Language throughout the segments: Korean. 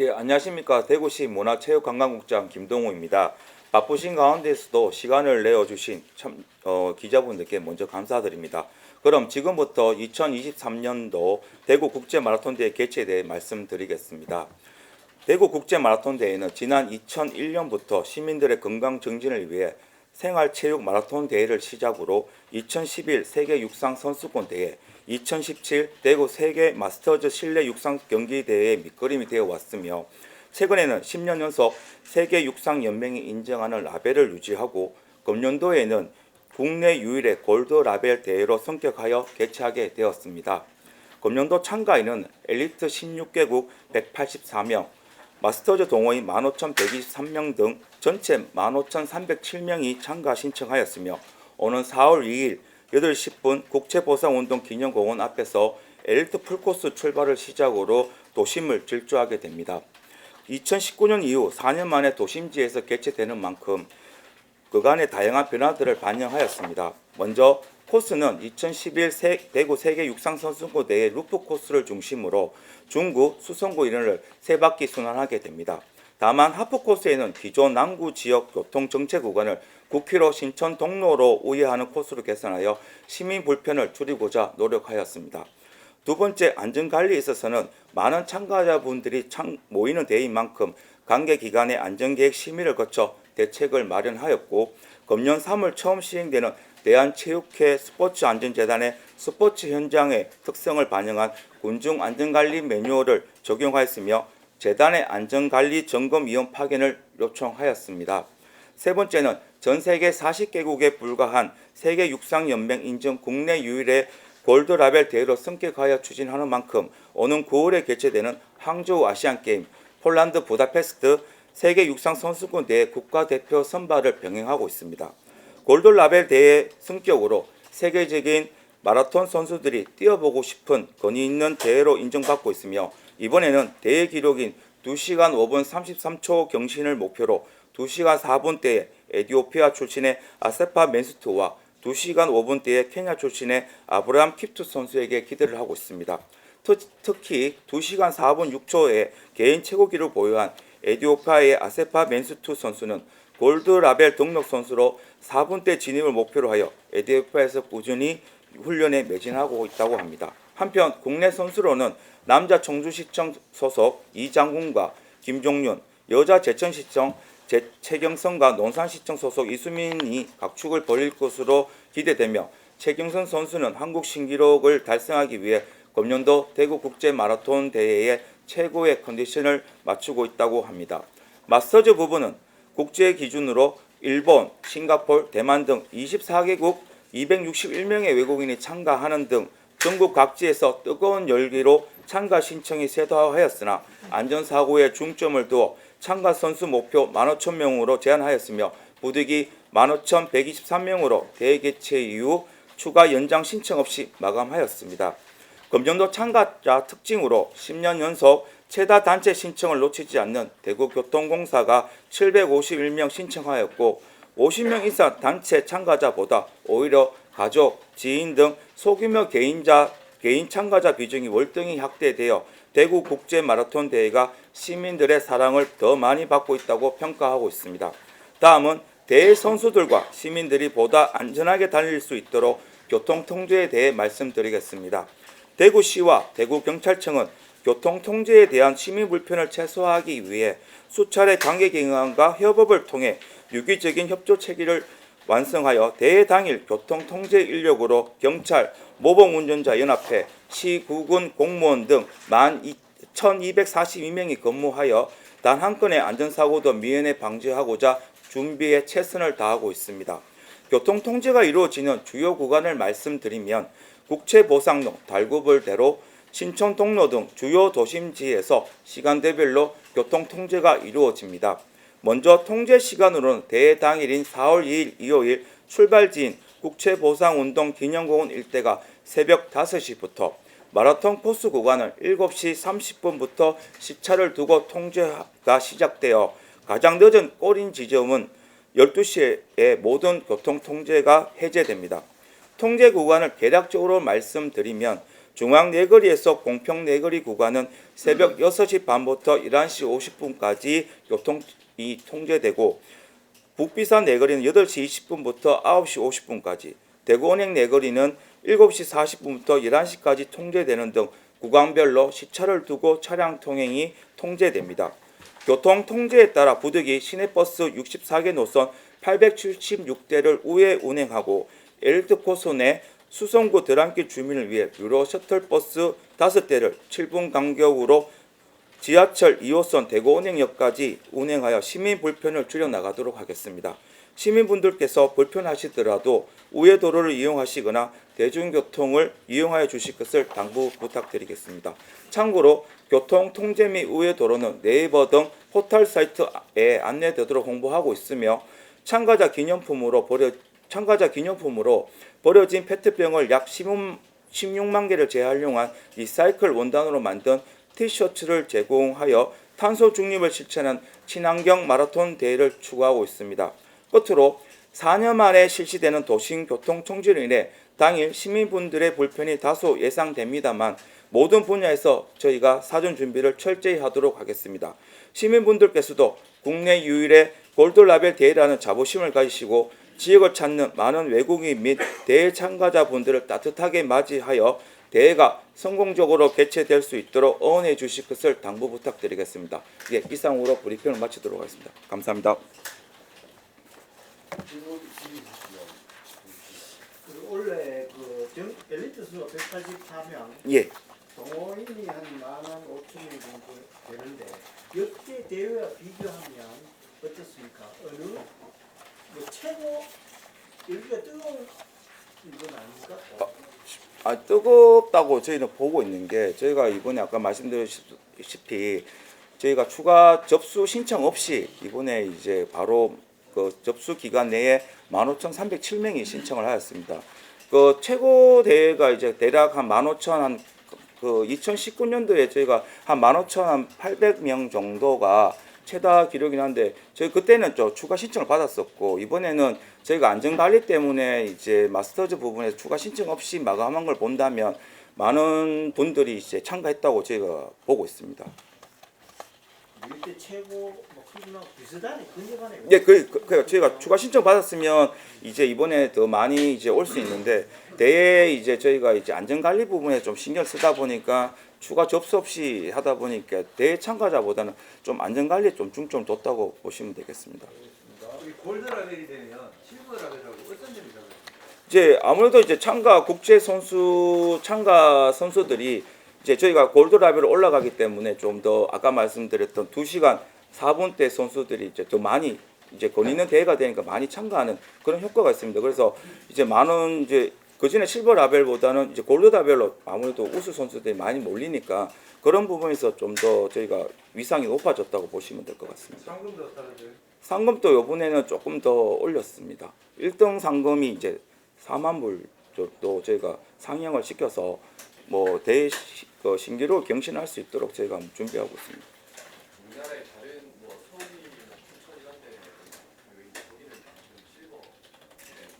예, 안녕하십니까. 대구시 문화체육관광국장 김동우입니다. 바쁘신 가운데서도 시간을 내어주신 참, 어, 기자분들께 먼저 감사드립니다. 그럼 지금부터 2023년도 대구 국제 마라톤 대회 개최에 대해 말씀드리겠습니다. 대구 국제 마라톤 대회는 지난 2001년부터 시민들의 건강 정진을 위해 생활체육 마라톤 대회를 시작으로 2011 세계 육상 선수권 대회, 2017 대구 세계 마스터즈 실내 육상 경기 대회의 밑거름이 되어 왔으며 최근에는 10년 연속 세계 육상 연맹이 인정하는 라벨을 유지하고 금년도에는 국내 유일의 골드 라벨 대회로 성격하여 개최하게 되었습니다. 금년도 참가인은 엘리트 16개국 184명, 마스터즈 동호인 15,123명 등 전체 15,307명이 참가 신청하였으며 오는 4월 2일 8시 10분 국채보상운동 기념공원 앞에서 엘리트 풀코스 출발을 시작으로 도심을 질주하게 됩니다. 2019년 이후 4년 만에 도심지에서 개최되는 만큼 그간의 다양한 변화들을 반영하였습니다. 먼저 코스는 2011 세, 대구 세계 육상 선수권 대회 루프 코스를 중심으로 중구, 수성구 이런을 세 바퀴 순환하게 됩니다. 다만 하프 코스에는 기존 남구 지역 교통 정체 구간을 9km 신천 동로로 우회하는 코스로 개선하여 시민 불편을 줄이고자 노력하였습니다. 두 번째 안전 관리에 있어서는 많은 참가자분들이 참 모이는 대회인 만큼 관계 기관의 안전 계획 심의를 거쳐 대책을 마련하였고 금년 3월 처음 시행되는 대한체육회 스포츠안전재단의 스포츠 현장의 특성을 반영한 군중 안전관리 매뉴얼을 적용하였으며 재단의 안전관리 점검위원 파견을 요청하였습니다. 세 번째는 전 세계 40개국에 불과한 세계 육상연맹 인정 국내 유일의 골드라벨 대회로 성격하여 추진하는 만큼 오는 9월에 개최되는 항저우 아시안게임, 폴란드 부다페스트 세계 육상 선수권 대회 국가대표 선발을 병행하고 있습니다. 골드라벨 대회 성격으로 세계적인 마라톤 선수들이 뛰어보고 싶은 권위 있는 대회로 인정받고 있으며 이번에는 대회 기록인 2시간 5분 33초 경신을 목표로 2시간 4분대의 에디오피아 출신의 아세파 멘스트와 2시간 5분대의 케냐 출신의 아브라함 킵투 선수에게 기대를 하고 있습니다. 특- 특히 2시간 4분 6초의 개인 최고 기록을 보유한 에디오피아의 아세파 멘스투 선수는 골드 라벨 등록 선수로 4분대 진입을 목표로 하여 에디오피아에서 꾸준히 훈련에 매진하고 있다고 합니다. 한편 국내 선수로는 남자 청주시청 소속 이장군과 김종윤, 여자 제천시청 제, 최경선과 논산시청 소속 이수민이 각축을 벌일 것으로 기대되며 최경선 선수는 한국 신기록을 달성하기 위해 금년도 대구 국제 마라톤 대회에 최고의 컨디션을 맞추고 있다고 합니다. 마스터즈 부분은 국제 기준으로 일본, 싱가폴, 대만 등 24개국 261명의 외국인이 참가하는 등 전국 각지에서 뜨거운 열기로 참가 신청이 쇄도하였으나 안전사고에 중점을 두어 참가 선수 목표 15,000명으로 제한하였으며 부득이 15,123명으로 대회 개최 이후 추가 연장 신청 없이 마감하였습니다. 금년도 참가자 특징으로 10년 연속 최다 단체 신청을 놓치지 않는 대구교통공사가 751명 신청하였고 50명 이상 단체 참가자보다 오히려 가족, 지인 등 소규모 개인자 개인 참가자 비중이 월등히 확대되어 대구 국제 마라톤 대회가 시민들의 사랑을 더 많이 받고 있다고 평가하고 있습니다. 다음은 대회 선수들과 시민들이 보다 안전하게 달릴 수 있도록 교통 통제에 대해 말씀드리겠습니다. 대구시와 대구경찰청은 교통 통제에 대한 시민 불편을 최소화하기 위해 수차례 관계기관과 협업을 통해 유기적인 협조 체계를 완성하여 대회 당일 교통 통제 인력으로 경찰, 모범운전자 연합회, 시 구군 공무원 등 1242명이 근무하여 단 한 건의 안전사고도 미연에 방지하고자 준비에 최선을 다하고 있습니다. 교통 통제가 이루어지는 주요 구간을 말씀드리면 국채보상로, 달구벌대로, 신촌 동로 등 주요 도심지에서 시간대별로 교통 통제가 이루어집니다. 먼저 통제 시간으로는 대회 당일인 4월 2일 일요일 출발지인 국채보상운동 기념공원 일대가 새벽 5시부터 마라톤 코스 구간은 7시 30분부터 시차를 두고 통제가 시작되어 가장 늦은 꼬린 지점은 12시에 모든 교통 통제가 해제됩니다. 통제 구간을 대략적으로 말씀드리면 중앙 내거리에서 공평 내거리 구간은 새벽 6시 반부터 11시 50분까지 교통이 통제되고 북비산 내거리는 8시 20분부터 9시 50분까지, 대구은행 내거리는 7시 40분부터 11시까지 통제되는 등 구간별로 시차를 두고 차량 통행이 통제됩니다. 교통 통제에 따라 부득이 시내버스 64개 노선 876대를 우회 운행하고 엘리트 코스 내 수성구 드랑길 주민을 위해 유로 셔틀버스 5대를 7분 간격으로 지하철 2호선 대구은행역까지 운행하여 시민 불편을 줄여 나가도록 하겠습니다. 시민분들께서 불편하시더라도 우회 도로를 이용하시거나 대중교통을 이용하여 주실 것을 당부 부탁드리겠습니다. 참고로 교통 통제 및 우회 도로는 네이버 등 포털 사이트에 안내되도록 홍보하고 있으며 참가자 기념품으로 버려 참가자 기념품으로 버려진 페트병을 약 16, 16만 개를 재활용한 리사이클 원단으로 만든 티셔츠를 제공하여 탄소 중립을 실천한 친환경 마라톤 대회를 추구하고 있습니다. 끝으로 4년 만에 실시되는 도심 교통 총지로 인해 당일 시민분들의 불편이 다소 예상됩니다만 모든 분야에서 저희가 사전 준비를 철저히 하도록 하겠습니다. 시민분들께서도 국내 유일의 골드라벨 대회라는 자부심을 가지시고 지역을 찾는 많은 외국인 및 대회 참가자분들을 따뜻하게 맞이하여 대회가 성공적으로 개최될 수 있도록 응원해 주실 것을 당부 부탁드리겠습니다. 예, 이상으로 브리핑을 마치도록 하겠습니다. 감사합니다. 그 원래 그 정, 엘리트 수가 184명, 예, 동호인이 한 만한 5천 명 정도 되는데 역대 대회와 비교하면 어떻습니까? 어느 뭐 최고 여기가 뜨거운 이건 아닙니까? 아, 뜨겁다고 저희는 보고 있는 게 저희가 이번에 아까 말씀드렸다시피 저희가 추가 접수 신청 없이 이번에 이제 바로 그 접수 기간 내에 15,307명이 신청을 하였습니다. 그 최고 대회가 이제 대략 한 15,000한 그 2019년도에 저희가 한 15,800명 정도가 최다 기록이긴 한데 저희 그때는 좀 추가 신청을 받았었고 이번에는 저희가 안전 관리 때문에 이제 마스터즈 부분에서 추가 신청 없이 마감한 걸 본다면 많은 분들이 이제 참가했다고 저희가 보고 있습니다. 역대 최고 뭐 크기나 비슷하네, 근접하네. 예, 그, 그, 그 저희가 추가 신청 받았으면 이제 이번에 더 많이 이제 올 수 있는데 대회 이제 저희가 이제 안전 관리 부분에 좀 신경 쓰다 보니까 추가 접수 없이 하다 보니까 대회 참가자보다는 좀 안전 관리에 좀 중점을 뒀다고 보시면 되겠습니다. 이 골드 라벨이 되면 실버 라벨하고 어떤 점이 다르요 이제 아무래도 이제 참가 국제 선수 참가 선수들이 이제 저희가 골드 라벨로 올라가기 때문에 좀 더 아까 말씀드렸던 2시간 4분대 선수들이 이제 더 많이 이제 권위 있는 대회가 되니까 많이 참가하는 그런 효과가 있습니다. 그래서 이제 많은 이제 그 전에 실버 라벨보다는 이제 골드 라벨로 아무래도 우수 선수들이 많이 몰리니까 그런 부분에서 좀 더 저희가 위상이 높아졌다고 보시면 될 것 같습니다. 상금도 이번에는 조금 더 올렸습니다. 1등 상금이 이제 4만 불 정도 저희가 상향을 시켜서 뭐 대회 시- 그 신기로 경신할 수 있도록 저희가 준비하고 있습니다. 우리나라의 다른 뭐 서울이나 춘천 이런 데 여기는 좀 실버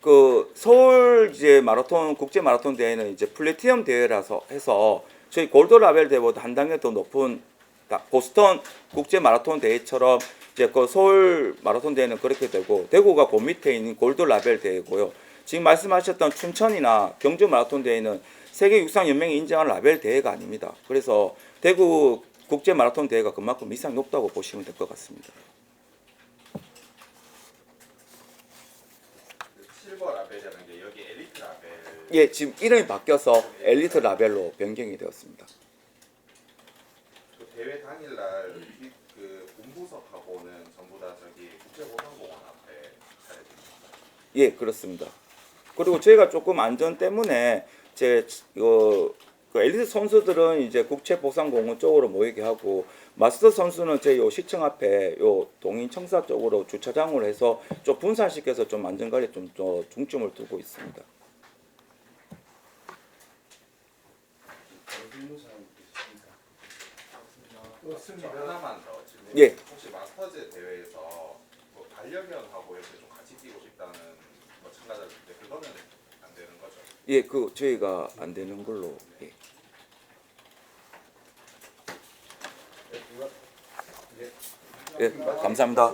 그 서울 이제 마라톤 국제 마라톤 대회는 이제 플래티넘 대회라서 해서 저희 골드 라벨 대회보다 한 단계 더 높은 다- 보스턴 국제 마라톤 대회처럼 이제 그 서울 마라톤 대회는 그렇게 되고 대구가 그 밑에 있는 골드 라벨 대회고요. 지금 말씀하셨던 춘천이나 경주 마라톤 대회는 세계 육상 연맹이 인정한 라벨 대회가 아닙니다. 그래서 대구 국제 마라톤 대회가 그만큼 위상이 높다고 보시면 될 것 같습니다. 실버 라벨이라는 게 여기 엘리트 라벨 예, 지금 이름이 바뀌어서 엘리트 라벨로 변경이 되었습니다. 그 대회 당일날 이- 그 본부석하고는 전부 다 저기 국제보상공원 앞에 됩니다. 예, 그렇습니다. 그리고 저희가 조금 안전 때문에 제 이거 그 엘리트 선수들은 이제 국제보상공원 쪽으로 모이게 하고 마스터 선수는 제 요 시청 앞에 요 동인 청사 쪽으로 주차장으로 해서 좀 분산시켜서 좀 안전 관리 좀더 중점을 두고 있습니다. 저 없습니다. 하나만 더 질문. 예. 혹시 마스터즈 대회에서 뭐 반려견하고 이렇게 좀 같이 뛰고 싶다는 뭐 참가자들 그거는 안 되는 거죠? 예, 그 저희가 안 되는 걸로. 예. 예, 감사합니다.